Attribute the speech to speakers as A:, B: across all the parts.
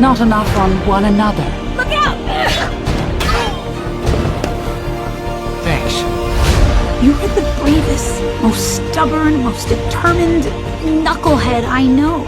A: Not enough on one another.
B: Thanks.
A: You are the bravest, most stubborn, most determined knucklehead I know.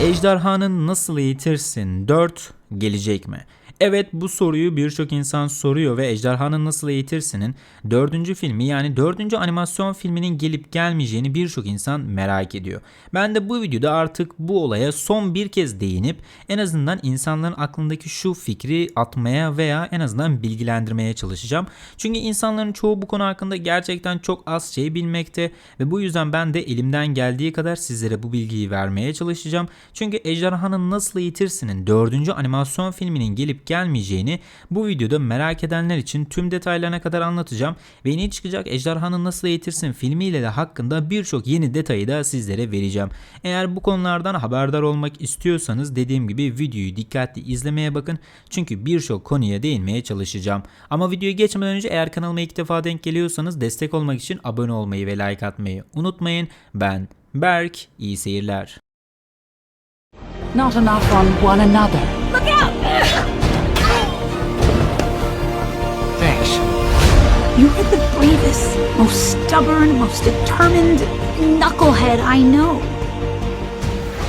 C: Ejderhanı nasıl eğitirsin? 4 gelecek mi? Evet bu soruyu birçok insan soruyor ve Ejderhanı Nasıl Eğitirsin'in dördüncü filmi yani dördüncü animasyon filminin gelip gelmeyeceğini birçok insan merak ediyor. Ben de bu videoda artık bu olaya son bir kez değinip en azından insanların aklındaki şu fikri atmaya veya en azından bilgilendirmeye çalışacağım. Çünkü insanların çoğu bu konu hakkında gerçekten çok az şey bilmekte ve bu yüzden ben de elimden geldiği kadar sizlere bu bilgiyi vermeye çalışacağım. Çünkü Ejderhanı Nasıl Eğitirsin'in dördüncü animasyon filminin gelip gelmeyeceğini bu videoda merak edenler için tüm detaylarına kadar anlatacağım ve yeni çıkacak Ejderhanı Nasıl Eğitirsin filmiyle de hakkında birçok yeni detayı da sizlere vereceğim. Eğer bu konulardan haberdar olmak istiyorsanız dediğim gibi videoyu dikkatli izlemeye bakın çünkü birçok konuya değinmeye çalışacağım. Ama videoya geçmeden önce eğer kanalıma ilk defa denk geliyorsanız destek olmak için abone olmayı ve like atmayı unutmayın. Ben Berk, iyi seyirler.
A: Not enough on one another. You are the bravest, most stubborn, most determined knucklehead I know.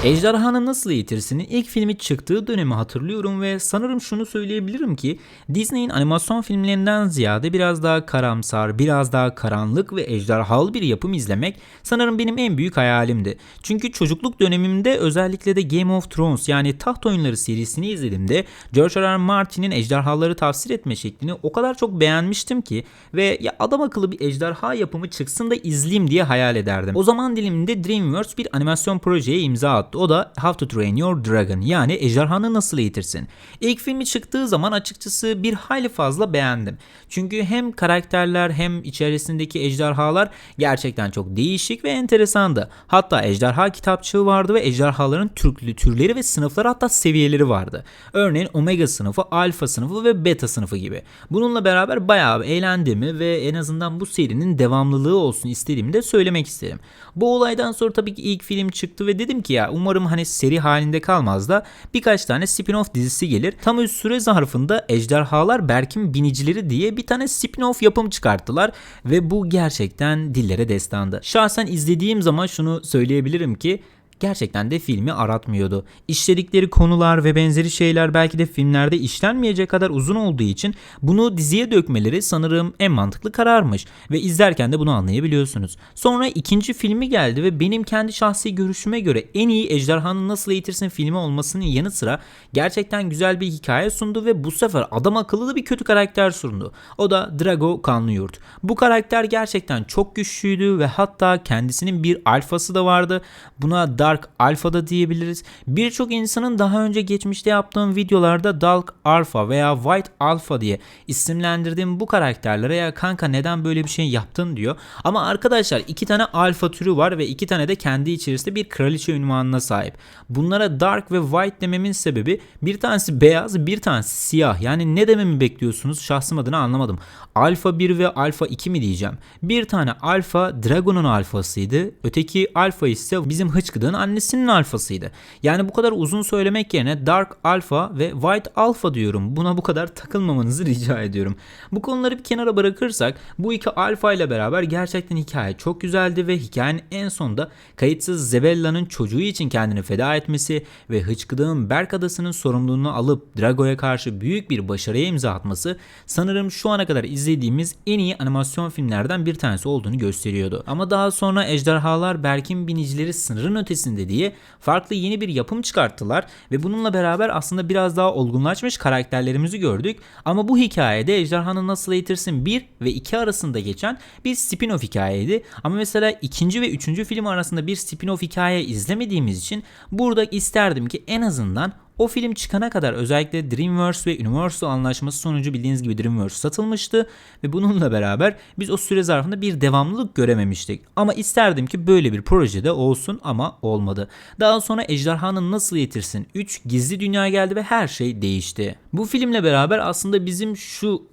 C: Ejderhanı Nasıl Eğitirsin'in ilk filmi çıktığı dönemi hatırlıyorum ve sanırım şunu söyleyebilirim ki Disney'in animasyon filmlerinden ziyade biraz daha karamsar, biraz daha karanlık ve ejderhalı bir yapım izlemek sanırım benim en büyük hayalimdi. Çünkü çocukluk dönemimde özellikle de Game of Thrones yani Taht Oyunları serisini izlediğimde George R. R. Martin'in ejderhaları tafsir etme şeklini o kadar çok beğenmiştim ki ve ya adam akıllı bir ejderha yapımı çıksın da izleyeyim diye hayal ederdim. O zaman diliminde DreamWorks bir animasyon projeye imza attı. O da How to Train Your Dragon yani ejderhanı nasıl eğitirsin. İlk filmi çıktığı zaman açıkçası bir hayli fazla beğendim. Çünkü hem karakterler hem içerisindeki ejderhalar gerçekten çok değişik ve enteresandı. Hatta ejderha kitapçığı vardı ve ejderhaların türlü türleri ve sınıfları hatta seviyeleri vardı. Örneğin omega sınıfı, alfa sınıfı ve beta sınıfı gibi. Bununla beraber bayağı eğlendiğimi ve en azından bu serinin devamlılığı olsun istediğimi de söylemek isterim. Bu olaydan sonra tabii ki ilk film çıktı ve dedim ki ya umarım hani seri halinde kalmaz da birkaç tane spin-off dizisi gelir. Tam üst süre zarfında Ejderhalar Berk'in Binicileri diye bir tane spin-off yapım çıkarttılar ve bu gerçekten dillere destandı. Şahsen izlediğim zaman şunu söyleyebilirim ki gerçekten de filmi aratmıyordu. İşledikleri konular ve benzeri şeyler belki de filmlerde işlenmeyecek kadar uzun olduğu için bunu diziye dökmeleri sanırım en mantıklı kararmış ve izlerken de bunu anlayabiliyorsunuz. Sonra ikinci filmi geldi ve benim kendi şahsi görüşüme göre en iyi Ejderhanı Nasıl Eğitirsin filmi olmasının yanı sıra gerçekten güzel bir hikaye sundu ve bu sefer adam akıllı da bir kötü karakter sundu. O da Drago Kanlıyurt. Bu karakter gerçekten çok güçlüydü ve hatta kendisinin bir alfası da vardı. Buna Dark Alpha da diyebiliriz. Birçok insanın daha önce geçmişte yaptığım videolarda Dark Alpha veya White Alpha diye isimlendirdiğim bu karakterlere ya kanka neden böyle bir şey yaptın diyor. Ama arkadaşlar iki tane alfa türü var ve iki tane de kendi içerisinde bir kraliçe ünvanına sahip. Bunlara Dark ve White dememin sebebi bir tanesi beyaz bir tanesi siyah. Yani ne dememi bekliyorsunuz şahsım adına anlamadım. Alfa 1 ve Alfa 2 mi diyeceğim. Bir tane Alfa Dragon'un alfasıydı. Öteki Alfa ise bizim hıçkıdığın annesinin alfasıydı. Yani bu kadar uzun söylemek yerine Dark Alpha ve White Alpha diyorum. Buna bu kadar takılmamanızı rica ediyorum. Bu konuları bir kenara bırakırsak bu iki alfa ile beraber gerçekten hikaye çok güzeldi ve hikayenin en sonunda kayıtsız Zebella'nın çocuğu için kendini feda etmesi ve hıçkıdığın Berk Adası'nın sorumluluğunu alıp Drago'ya karşı büyük bir başarıya imza atması sanırım şu ana kadar izlediğimiz en iyi animasyon filmlerden bir tanesi olduğunu gösteriyordu. Ama daha sonra Ejderhalar Berk'in binicileri sınırın ötesinde diye farklı yeni bir yapım çıkarttılar ve bununla beraber aslında biraz daha olgunlaşmış karakterlerimizi gördük. Ama bu hikayede Ejderhanı Nasıl Eğitirsin 1 ve 2 arasında geçen bir spin-off hikayeydi. Ama mesela ikinci ve üçüncü film arasında bir spin-off hikaye izlemediğimiz için burada isterdim ki en azından o film çıkana kadar özellikle DreamWorks ve Universal anlaşması sonucu bildiğiniz gibi DreamWorks satılmıştı ve bununla beraber biz o süre zarfında bir devamlılık görememiştik. Ama isterdim ki böyle bir projede olsun ama olmadı. Daha sonra Ejderhanı Nasıl Yetirsin 3 gizli dünya geldi ve her şey değişti. Bu filmle beraber aslında bizim şu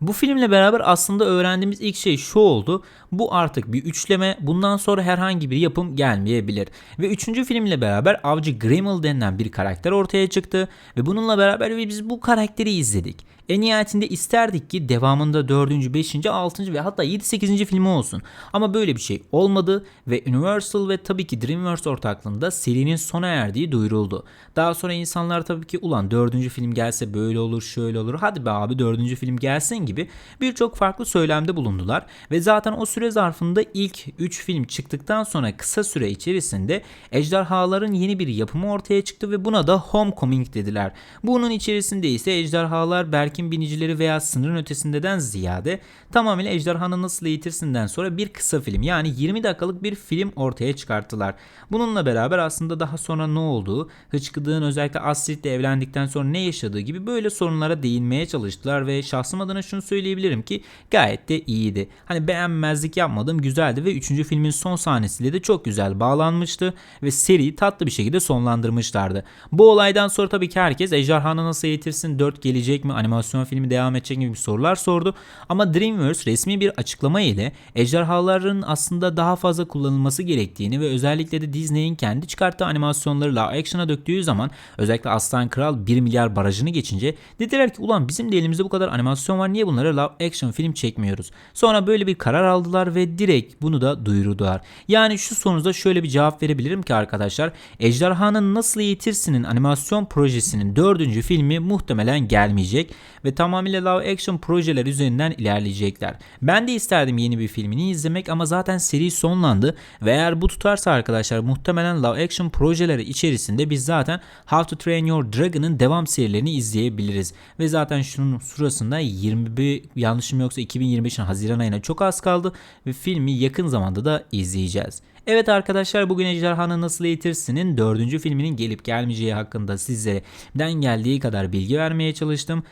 C: Bu filmle beraber aslında öğrendiğimiz ilk şey şu oldu. Bu artık bir üçleme. Bundan sonra herhangi bir yapım gelmeyebilir. Ve üçüncü filmle beraber Avcı Grimmel denilen bir karakter ortaya çıktı. Ve bununla beraber biz bu karakteri izledik. En nihayetinde isterdik ki devamında 4. 5. 6. ve hatta 7. 8. filmi olsun. Ama böyle bir şey olmadı ve Universal ve tabii ki DreamWorks ortaklığında serinin sona erdiği duyuruldu. Daha sonra insanlar tabii ki ulan 4. film gelse böyle olur şöyle olur hadi be abi 4. film gelsin gibi birçok farklı söylemde bulundular. Ve zaten o süre zarfında ilk 3 film çıktıktan sonra kısa süre içerisinde Ejderhaların yeni bir yapımı ortaya çıktı ve buna da Homecoming dediler. Bunun içerisinde ise ejderhalar Berk'in binicileri veya sınırın ötesindeden ziyade tamamıyla ejderhanı nasıl eğitirsinden sonra bir kısa film yani 20 dakikalık bir film ortaya çıkarttılar. Bununla beraber aslında daha sonra ne olduğu, Hıçkıdık'ın özellikle Astrid'le evlendikten sonra ne yaşadığı gibi böyle sorunlara değinmeye çalıştılar ve şahsım adına şunu söyleyebilirim ki gayet de iyiydi. Hani beğenmezlik yapmadım güzeldi ve 3. filmin son sahnesiyle de çok güzel bağlanmıştı ve seriyi tatlı bir şekilde sonlandırmışlardı. Bu olaydan sonra tabii ki herkes ejderhanı nasıl eğitirsin 4 gelecek mi animasyon filmi devam edecek gibi sorular sordu. Ama DreamWorks resmi bir açıklama ile ejderhaların aslında daha fazla kullanılması gerektiğini ve özellikle de Disney'in kendi çıkarttığı animasyonları live action'a döktüğü zaman özellikle Aslan Kral 1 milyar barajını geçince dediler ki ulan bizim de elimizde bu kadar animasyon var niye bunları live action film çekmiyoruz. Sonra böyle bir karar aldılar ve direkt bunu da duyurdular. Yani şu sorunuza şöyle bir cevap verebilirim ki arkadaşlar Ejderhanın Nasıl Eğitirsin'in animasyon projesinin dördüncü filmi muhtemelen gelmeyecek ve tamamıyla live action projeler üzerinden ilerleyecekler. Ben de isterdim yeni bir filmini izlemek ama zaten seri sonlandı ve eğer bu tutarsa arkadaşlar muhtemelen live action projeleri içerisinde biz zaten How to Train Your Dragon'ın devam serilerini izleyebiliriz. Ve zaten şunun sırasında 21 yanlışım yoksa 2025'in Haziran ayına çok az kaldı ve filmi yakın zamanda da izleyeceğiz. Evet arkadaşlar bugün Ejderhanı Nasıl Eğitirsin'in dördüncü filminin gelip gelmeyeceği hakkında sizlere den geldiği kadar bilgi vermeye çalıştım.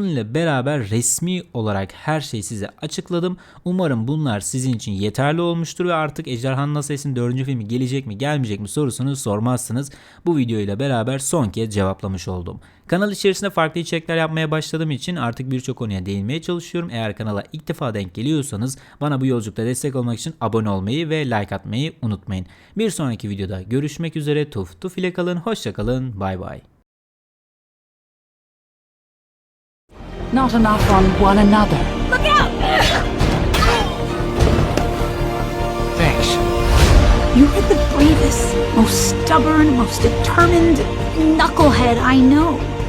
C: Bununla beraber resmi olarak her şeyi size açıkladım. Umarım bunlar sizin için yeterli olmuştur ve artık Nasıl Eğitirsin dördüncü filmi gelecek mi gelmeyecek mi sorusunu sormazsınız. Bu videoyla beraber son kez cevaplamış oldum. Kanal içerisinde farklı içerikler yapmaya başladığım için artık birçok konuya değinmeye çalışıyorum. Eğer kanala ilk defa denk geliyorsanız bana bu yolculukta destek olmak için abone olmayı ve like atmayı unutmayın. Bir sonraki videoda görüşmek üzere. Tuf tuf ile kalın. Hoşça kalın. Bay bay.
B: Not enough on one another. Look out! Thanks.
A: You are the bravest, most stubborn, most determined knucklehead I know.